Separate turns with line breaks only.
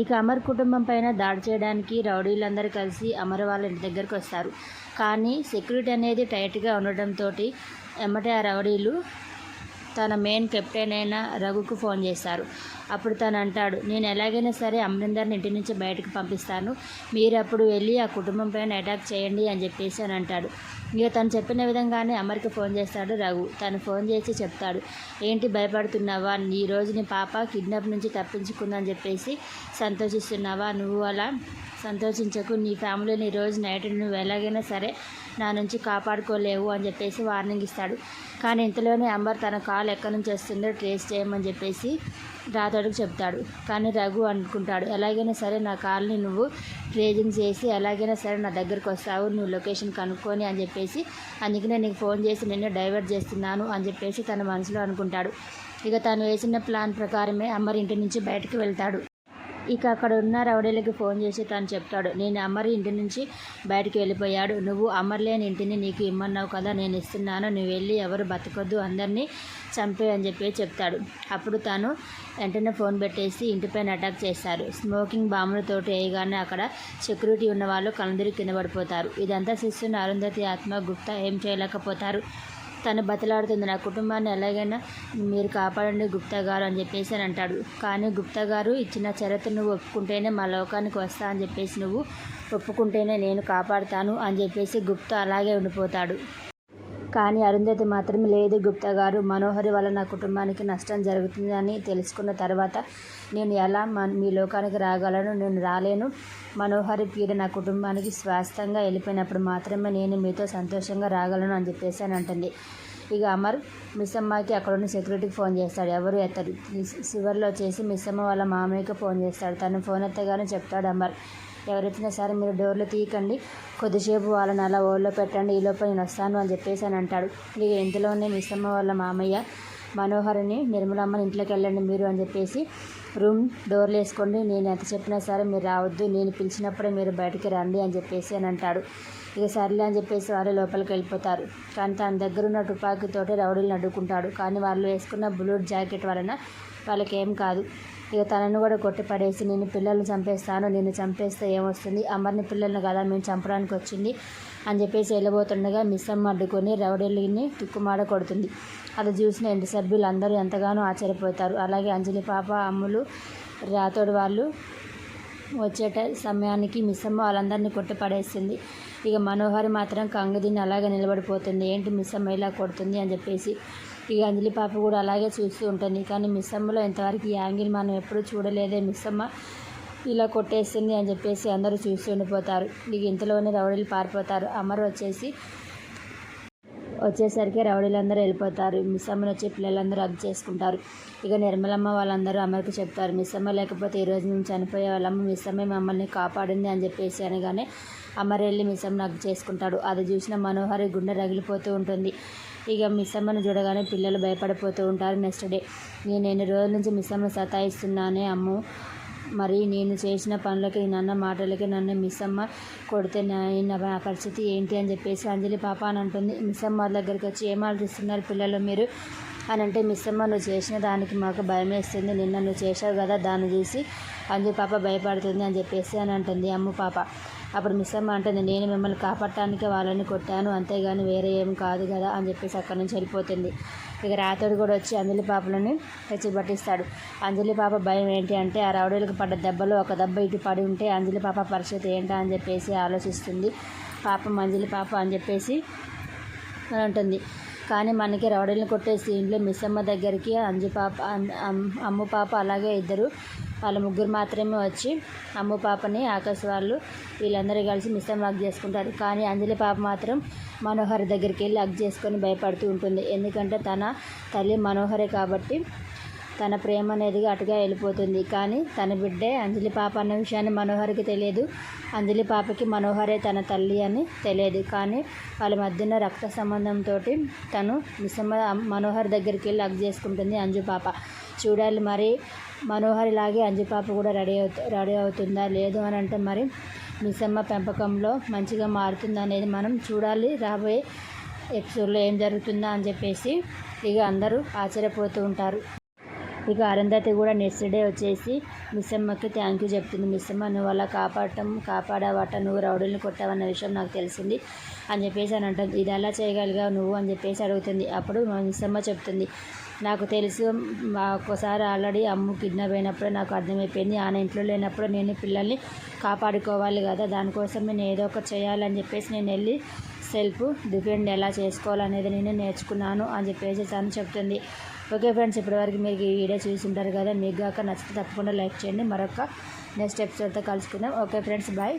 ఇక అమర్ కుటుంబం పైన దాడి చేయడానికి రౌడీలందరూ కలిసి అమర్ వాళ్ళ ఇంటి దగ్గరికి వస్తారు. కానీ సెక్యూరిటీ అనేది టైట్గా ఉండడంతో ఎమ్మటే ఆ రౌడీలు తన మెయిన్ కెప్టెన్ అయిన రఘుకు ఫోన్ చేశారు. అప్పుడు తను అంటాడు నేను ఎలాగైనా సరే అమరిందర్ని ఇంటి నుంచి బయటకు పంపిస్తాను. మీరు అప్పుడు వెళ్ళి ఆ కుటుంబం పైన అటాక్ చేయండి అని చెప్పేసి అని అంటాడు. ఇక తను చెప్పిన విధంగానే అమర్కి ఫోన్ చేస్తాడు రఘు. తను ఫోన్ చేసి చెప్తాడు ఏంటి భయపడుతున్నావా? ఈ రోజు నీ పాప కిడ్నాప్ నుంచి తప్పించుకుందని చెప్పేసి సంతోషిస్తున్నావా? నువ్వు అలా సంతోషించకు. నీ ఫ్యామిలీని ఈరోజు నైట్ నువ్వు ఎలాగైనా సరే నా నుంచి కాపాడుకోలేవు అని చెప్పేసి వార్నింగ్ ఇస్తాడు. కానీ ఇంతలోనే అంబర్ తన కాల్ ఎక్కడి నుంచి వస్తుందో ట్రేస్ చేయమని చెప్పేసి రాతోడికి చెప్తాడు. కానీ రఘు అనుకుంటాడు ఎలాగైనా సరే నా కాల్ని నువ్వు ట్రేజింగ్ చేసి ఎలాగైనా సరే నా దగ్గరకు వస్తావు నువ్వు లొకేషన్ కనుక్కొని అని చెప్పేసి అందుకనే నీకు ఫోన్ చేసి నిన్ను డైవర్ట్ చేస్తున్నాను అని చెప్పేసి తన మనసులో అనుకుంటాడు. ఇక తను వేసిన ప్లాన్ ప్రకారమే అమ్మర్ ఇంటి నుంచి బయటకు వెళ్తాడు. ఇక అక్కడ ఉన్న రౌడీలకి ఫోన్ చేసి తను చెప్తాడు నేను అమర్ ఇంటి నుంచి బయటికి వెళ్ళిపోయాడు. నువ్వు అమర్ లేని ఇంటిని నీకు ఇమ్మన్నావు కదా నేను ఇస్తున్నాను. నువ్వు వెళ్ళి ఎవరు బతకొద్దు అందరినీ చంపే అని చెప్పి చెప్తాడు. అప్పుడు తాను వెంటనే ఫోన్ పెట్టేసి ఇంటిపైన అటాక్ చేస్తారు. స్మోకింగ్ బాంబులతోటి వేయగానే అక్కడ సెక్యూరిటీ ఉన్న వాళ్ళు కలందరి కింద పడిపోతారు. ఇదంతా శిష్యుని అరుంధతి ఆత్మ గుప్తా ఏం చేయలేకపోతారు? తను బతలాడుతుంది. నా కుటుంబాన్ని ఎలాగైనా మీరు కాపాడండి గుప్తా గారు అని చెప్పేసి అని అంటాడు. కానీ గుప్తా గారు ఇచ్చిన చరిత్ర నువ్వు ఒప్పుకుంటేనే మా లోకానికి వస్తా అని చెప్పేసి నువ్వు ఒప్పుకుంటేనే నేను కాపాడుతాను అని చెప్పేసి గుప్తా అలాగే ఉండిపోతాడు. కానీ అరుంధతి మాత్రం లేదు గుప్తా గారు మనోహరి వల్ల నా కుటుంబానికి నష్టం జరుగుతుందని తెలుసుకున్న తర్వాత నేను ఎలా మీ లోకానికి రాగలను? నేను రాలేను. మనోహరి పీడ నా కుటుంబానికి స్వాస్థంగా వెళ్ళిపోయినప్పుడు మాత్రమే నేను మీతో సంతోషంగా రాగలను అని చెప్పేసి అని అంటుంది. ఇక అమర్ మిస్ అమ్మకి అక్కడ ఉన్న సెక్యూరిటీకి ఫోన్ చేస్తాడు. ఎవరు ఎత్తారు? చివరిలో వచ్చేసి మిస్ అమ్మ వాళ్ళ మామయ్యకి ఫోన్ చేస్తాడు. తను ఫోన్ ఎత్తగానే చెప్తాడు అమర్. ఎవరెత్తినా సరే మీరు డోర్లు తీయకండి. కొద్దిసేపు వాళ్ళని అలా ఓళ్ళో పెట్టండి. ఈ లోపల నేను వస్తాను అని చెప్పేసి అని అంటాడు. ఇక ఇంతలోనే మిస్సమ్మ వాళ్ళ మామయ్య మనోహరిని నిర్మలమ్మని ఇంట్లోకి వెళ్ళండి మీరు అని చెప్పేసి రూమ్ డోర్లు వేసుకోండి. నేను ఎంత చెప్పినా సరే మీరు రావద్దు నేను పిలిచినప్పుడే మీరు బయటికి రండి అని చెప్పేసి అని అంటాడు. ఇక సర్లే అని చెప్పేసి వాళ్ళు లోపలికి వెళ్ళిపోతారు. కానీ తన దగ్గర ఉన్న తుపాకీతోటి రౌడీలను అడ్డుకుంటాడు. కానీ వాళ్ళు వేసుకున్న బ్లూట్ జాకెట్ వలన వాళ్ళకి ఏం కాదు. ఇక తనను కూడా కొట్టి పడేసి నేను పిల్లల్ని చంపేస్తాను నేను చంపేస్తే ఏమొస్తుంది? అమర్ని పిల్లల్ని కదా మేము చంపడానికి వచ్చింది. అని చెప్పేసి వెళ్ళబోతుండగా మిస్ అమ్మ అడ్డుకొని రౌడీని తుక్కుమాడ కొడుతుంది. అది చూసిన ఇంటి సభ్యులు అందరూ ఎంతగానో ఆశ్చర్యపోతారు. అలాగే అంజలి పాప అమ్ములు రాతోడు వాళ్ళు వచ్చేట సమయానికి మిస్సమ్మ వాళ్ళందరినీ కొట్టపడేస్తుంది ఇక మనోహరి మాత్రం కంగదిని అలాగే నిలబడిపోతుంది. ఏంటి మిస్సమ్మ ఇలా కొడుతుంది అని చెప్పేసి ఇక అంజలి పాప కూడా అలాగే చూస్తూ ఉంటుంది. కానీ మిస్సమ్మలో ఇంతవరకు ఈ యాంగిల్ మనం ఎప్పుడూ చూడలేదే. మిస్సమ్మ ఇలా కొట్టేస్తుంది అని చెప్పేసి అందరూ చూసి ఉండిపోతారు. ఇక ఇంతలోనే రౌడీలు పారిపోతారు. అమర్ వచ్చేసి వచ్చేసరికి రౌడీలందరూ వెళ్ళిపోతారు. మిస్ అమ్మని వచ్చి పిల్లలందరూ హగ్ చేసుకుంటారు. ఇక నిర్మలమ్మ వాళ్ళందరూ అమర్కి చెప్తారు మిస్ అమ్మ లేకపోతే ఈరోజు మేము చనిపోయే వాళ్ళమ్మ మిస్సమ్మే మమ్మల్ని కాపాడింది అని చెప్పేసి అనగానే అమర్ వెళ్ళి మిస్సమ్మని హగ్ చేసుకుంటాడు. అది చూసిన మనోహరి గుండె రగిలిపోతూ ఉంటుంది. ఇక మిస్సమ్మను చూడగానే పిల్లలు భయపడిపోతూ ఉంటారు నెక్స్ట్ డే. నేను ఎన్ని రోజుల నుంచి మిస్సమ్మను సతాయిస్తున్నానే అమ్ము? మరి నేను చేసిన పనులకి నన్న మాటలకి నన్ను మిస్సమ్మ కొడితే నా పరిస్థితి ఏంటి అని చెప్పేసి అంజలి పాప అని అంటుంది. మిస్సమ్మ దగ్గరికి వచ్చి ఏం ఆలోచిస్తున్నారు పిల్లలు మీరు? అని అంటే మిస్సమ్మ నువ్వు చేసిన దానికి మాకు భయం వేస్తుంది నిన్న నువ్వు చేసావు కదా దాన్ని చూసి అంజలి పాప భయపడుతుంది అని చెప్పేసి అని అంటుంది అమ్ము పాప. అప్పుడు మిస్ అమ్మ అంటుంది నేను మిమ్మల్ని కాపాడటానికి వాళ్ళని కొట్టాను అంతేగాని వేరే ఏం కాదు కదా అని చెప్పేసి అక్కడి నుంచి వెళ్ళిపోతుంది. ఇక రాతోడు కూడా వచ్చి అంజలి పాపలని తెచ్చి పట్టిస్తాడు. అంజలి పాప భయం ఏంటి అంటే ఆ రౌడీలకు పడ్డ దెబ్బలో ఒక దెబ్బ ఇటు పడి ఉంటే అంజలి పాప పరిస్థితి ఏంటా అని చెప్పేసి ఆలోచిస్తుంది. పాపం అంజలి పాప అని చెప్పేసి అని ఉంటుంది కానీ మనకి రౌడీలను కొట్టే సీన్లో మిస్సమ్మ దగ్గరికి అంజు పాప అమ్ము పాప అలాగే ఇద్దరు వాళ్ళ ముగ్గురు మాత్రమే వచ్చి అమ్ము పాపని ఆకాశ్ వాళ్ళు వీళ్ళందరూ కలిసి మిస్సమ్మ హగ్ చేసుకుంటారు. కానీ అంజలి పాప మాత్రం మనోహర్ దగ్గరికి వెళ్ళి హగ్ చేసుకొని భయపడుతూ ఉంటుంది. ఎందుకంటే తన తల్లి మనోహరే కాబట్టి తన ప్రేమ అనేది అటుగా వెళ్ళిపోతుంది. కానీ తన బిడ్డే అంజలి పాప అన్న విషయాన్ని మనోహర్కి తెలియదు. అంజలి పాపకి మనోహరే తన తల్లి అని తెలియదు. కానీ వాళ్ళ మధ్యన రక్త సంబంధంతో తను మిస్సమ్మ మనోహర్ దగ్గరికి వెళ్ళి హగ్ చేసుకుంటుంది అంజు పాప. చూడాలి మరి మనోహర్ లాగే అంజు కూడా రెడీ అవుతు రెడీ అవుతుందా లేదు అని అంటే మరి మిస్సమ్మ పెంపకంలో మంచిగా మారుతుందా అనేది మనం చూడాలి. రాబోయే ఎపిసోడ్లో ఏం జరుగుతుందా అని చెప్పేసి ఇక అందరూ ఆశ్చర్యపోతూ ఉంటారు. ఇక అరుంధతి కూడా నెక్స్ట్ డే వచ్చేసి మిస్సమ్మకి థ్యాంక్ యూ చెప్తుంది. మిస్సమ్మ నువ్వు అలా కాపాడటం కాపాడావట నువ్వు రౌడీని కొట్టావన్న విషయం నాకు తెలిసింది అని చెప్పేసి అని అంటుంది ఇది ఎలా చేయగలిగావు నువ్వు? అని చెప్పేసి అడుగుతుంది. అప్పుడు మా చెప్తుంది. నాకు తెలుసు మా ఆల్రెడీ అమ్ము కిడ్నాప్ అయినప్పుడు నాకు అర్థమైపోయింది. ఆయన ఇంట్లో లేనప్పుడు నేను పిల్లల్ని కాపాడుకోవాలి కదా. దానికోసం నేను ఏదో ఒకటి చేయాలని చెప్పేసి నేను వెళ్ళి సెల్ఫ్ డిఫెండ్ ఎలా చేసుకోవాలనేది నేను నేర్చుకున్నాను అని చెప్పేసి తను చెప్తుంది. ఓకే ఫ్రెండ్స్ ఇప్పటివరకు మీరు ఈ వీడియో చూసి ఉంటారు కదా మీకు కాక నచ్చితే తప్పకుండా లైక్ చేయండి. మరొక నెక్స్ట్ ఎపిసోడ్తో కలుసుకుందాం. Okay friends bye